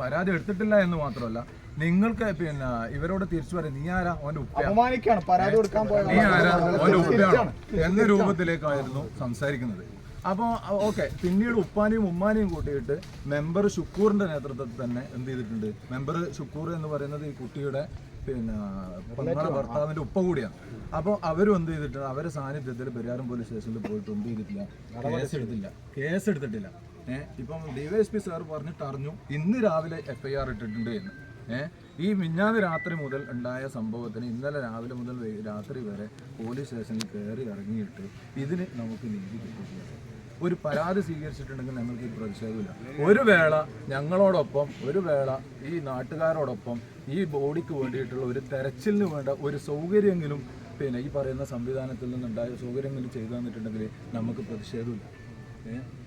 പരാതി എടുത്തിട്ടില്ല എന്ന് മാത്രമല്ല നിങ്ങൾക്ക് പിന്നെ ഇവരോട് തിരിച്ചു പറയാം നീ ആരാ? ഉപ്പ അപമാനിക്കാണ്. പരാതി കൊടുക്കാൻ നീ ആരാ? അവന്റെ ഉപ്പയാണ് എന്ന രൂപത്തിലേക്കായിരുന്നു സംസാരിക്കുന്നത്. അപ്പോൾ ഓക്കെ. പിന്നീട് ഉപ്പാനെയും ഉമ്മാനെയും കൂട്ടിയിട്ട് മെമ്പർ ഷുക്കൂറിന്റെ നേതൃത്വത്തിൽ തന്നെ എന്ത് ചെയ്തിട്ടുണ്ട്? മെമ്പർ ഷുക്കൂർ എന്ന് പറയുന്നത് ഈ കുട്ടിയുടെ പിന്നെ പൊന്നാട ഭർത്താവിന്റെ ഉപ്പ കൂടിയാണ്. അപ്പോൾ അവരും എന്ത് ചെയ്തിട്ടുണ്ട്? അവരെ സാന്നിധ്യത്തിൽ പെരിയാറും പോലീസ് സ്റ്റേഷനിൽ പോയിട്ട് എന്ത് ചെയ്തിട്ടില്ല? കേസ് എടുത്തില്ല കേസ് എടുത്തിട്ടില്ല ഇപ്പം ഡിവൈഎസ്പി സാർ പറഞ്ഞിട്ട് അറിഞ്ഞു ഇന്ന് രാവിലെ എഫ്ഐആർ ഇട്ടിട്ടുണ്ട് എന്ന്. ഏഹ് ഈ മിഞ്ഞാന്ന് രാത്രി മുതൽ ഉണ്ടായ സംഭവത്തിന് ഇന്നലെ രാവിലെ മുതൽ രാത്രി വരെ പോലീസ് സ്റ്റേഷനിൽ കയറി ഇറങ്ങിയിട്ട് ഇതിന് നമുക്ക് നീതി കിട്ടിയിട്ടില്ല. ഒരു പരാതി സ്വീകരിച്ചിട്ടുണ്ടെങ്കിൽ ഞങ്ങൾക്ക് ഈ പ്രതിഷേധമില്ല. ഒരു വേള ഞങ്ങളോടൊപ്പം ഒരു വേള ഈ നാട്ടുകാരോടൊപ്പം ഈ ബോഡിക്ക് വേണ്ടിയിട്ടുള്ള ഒരു തെരച്ചിലിന് വേണ്ട ഒരു സൗകര്യമെങ്കിലും പിന്നെ ഈ പറയുന്ന സംവിധാനത്തിൽ നിന്നുണ്ടായ സൗകര്യമെങ്കിലും ചെയ്തു തന്നിട്ടുണ്ടെങ്കിൽ നമുക്ക് പ്രതിഷേധമില്ല?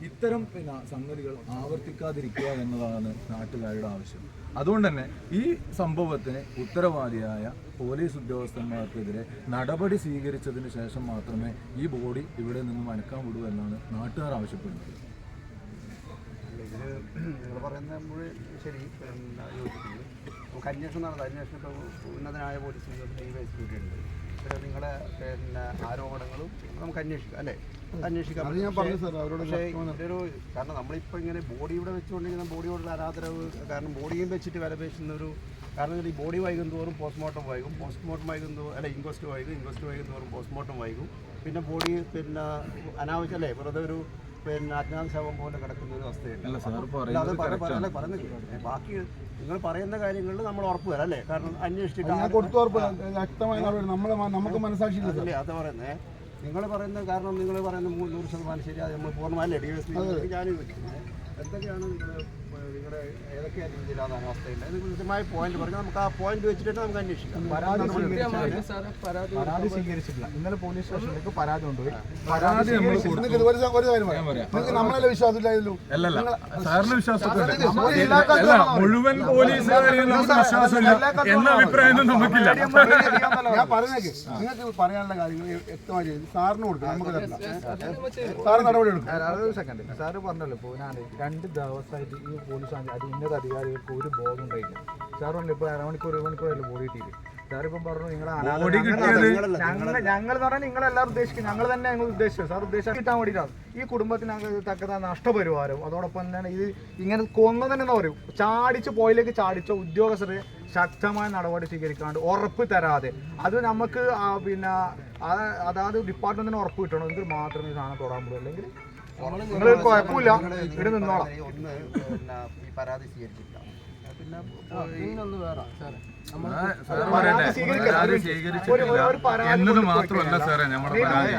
ഇത്തരം പിന്നെ സംഗതികൾ ആവർത്തിക്കാതിരിക്കുക എന്നതാണ് നാട്ടുകാരുടെ ആവശ്യം. അതുകൊണ്ട് തന്നെ ഈ സംഭവത്തിന് ഉത്തരവാദിയായ പോലീസ് ഉദ്യോഗസ്ഥന്മാർക്കെതിരെ നടപടി സ്വീകരിച്ചതിന് ശേഷം മാത്രമേ ഈ ബോഡി ഇവിടെ നിന്ന് മനക്കാൻ വിടൂ എന്നാണ് നാട്ടുകാർ ആവശ്യപ്പെടുന്നത്. നിങ്ങൾ ശരി അന്വേഷണം നടന്നത് അന്വേഷണം ഇപ്പോൾ ഉന്നതനായ പോലീസ് ഡിവൈഎസ്പി ഉണ്ട് പിന്നെ നിങ്ങളെ പിന്നെ ആരോപണങ്ങളും നമുക്ക് അന്വേഷിക്കാം അല്ലേ? അന്വേഷിക്കാം. ഞാൻ പറഞ്ഞു സാർ, അവരോട് പക്ഷേ ഇതൊരു കാരണം നമ്മളിപ്പോൾ ഇങ്ങനെ ബോഡി ഇവിടെ വെച്ചുകൊണ്ടിരിക്കുന്ന ബോഡിയോടുള്ള ആരാധനവ് കാരണം ബോഡിയും വെച്ചിട്ട് വില പേശുന്ന ഒരു കാരണം ഈ ബോഡി വൈകും തോറും പോസ്റ്റ്മോർട്ടം വൈകും. പോസ്റ്റ്മോർട്ടം വൈകും തോറും അല്ല ഇൻക്വസ്റ്റ് വൈകും ഇൻക്വസ്റ്റ് വൈകും തോറും പോസ്റ്റ്മോർട്ടം വൈകും. പിന്നെ ബോഡി പിന്നെ അനാവശ്യം അല്ലേ? വെറുതെ ഒരു പിന്നെ അജ്ഞാത ശവം പോലെ കിടക്കുന്ന ഒരു അവസ്ഥയുണ്ട്. പറയുന്നത് ബാക്കി നിങ്ങൾ പറയുന്ന കാര്യങ്ങളിൽ നമ്മൾ ഉറപ്പ് വരാം അല്ലേ? കാരണം അന്വേഷിച്ചിട്ട് അത്. പറയുന്നത് നിങ്ങൾ പറയുന്ന കാരണം നിങ്ങൾ പറയുന്ന നൂറ് ശതമാനം ശരി അത് നമ്മൾ പൂർണമല്ലേ ഡി എസ് പി ഞാൻ എന്തൊക്കെയാണ് നിങ്ങൾ നിങ്ങളുടെ അവസ്ഥയുണ്ട് കൃത്യമായ പോയിന്റ് നമുക്ക് ആ പോയിന്റ് വെച്ചിട്ട് നമുക്ക് അന്വേഷിക്കാം പരാതി സ്വീകരിച്ചില്ല പരാതി സ്വീകരിച്ചിട്ടില്ല ഇന്നലെ പോലീസ് സ്റ്റേഷനിലേക്ക് പരാതി കൊണ്ടുപോയി പരാതി നിങ്ങൾക്ക് ഒരു സ- കാര്യം പറയാം പറയാം. നിങ്ങൾക്ക് നമ്മളെ അല്ലല്ല സാറിന് വിശ്വാസമൊക്കെ. മുഴുവൻ പോലീസുകാരെയും നമുക്ക് വിശ്വാസമില്ല എന്ന അഭിപ്രായമൊന്നും നമുക്കില്ല ഞാൻ പറഞ്ഞേക്ക് നിങ്ങൾക്ക് പറയാനുള്ള കാര്യങ്ങൾ വ്യക്തമായി ചെയ്ത് സാറിന് കൊടുക്കും നമുക്ക് തരണം സാറ് നടപടി എടുക്കും സാറ് പറഞ്ഞല്ലോ ഇപ്പോൾ ഞാൻ രണ്ട് ദിവസമായിട്ട് ഈ പോലീസ് അത് ഉന്നത അധികാരികൾക്ക് ഒരു ബോധം ഉണ്ടായില്ല സാർ പറഞ്ഞു ഇപ്പോൾ അരമണിക്കൂർ ഒരു മണിക്കൂറല്ലേ ബോഡി കിട്ടിയില്ല സാറിപ്പം പറഞ്ഞു നിങ്ങളെ ഞങ്ങൾ ഞങ്ങൾ എന്ന് പറഞ്ഞാൽ നിങ്ങളെല്ലാവരും ഉദ്ദേശിക്കും. ഞങ്ങൾ തന്നെ ഞങ്ങൾ ഉദ്ദേശിച്ചു സാർ ഉദ്ദേശം കിട്ടാൻ വേണ്ടിയിട്ടാണ്. ഈ കുടുംബത്തിന് ഞങ്ങൾ തക്കത നഷ്ടപരിഹാരം. അതോടൊപ്പം തന്നെ ഇത് ഇങ്ങനെ കൊന്നതന്നെ എന്ന് പറയും. ചാടിച്ച് പോയിലേക്ക് ചാടിച്ച ഉദ്യോഗസ്ഥരെ ശക്തമായ നടപടി സ്വീകരിക്കാണ്ട് ഉറപ്പ് തരാതെ. അത് നമുക്ക് പിന്നെ അതായത് ഡിപ്പാർട്ട്മെന്റിന് ഉറപ്പ് കിട്ടണം. എങ്കിൽ മാത്രമേ ഈ സാധനം തൊടാൻ പറ്റൂ അല്ലെങ്കിൽ നിങ്ങൾ കുഴപ്പമില്ല. ഇവിടെ നിന്നോളാം. ഒന്ന് പിന്നെ ഈ പരാതി പിന്നെ സ്വീകരിച്ചിട്ടില്ല. എന്നത് മാത്രമല്ല സാറേ നമ്മുടെ പരാതി.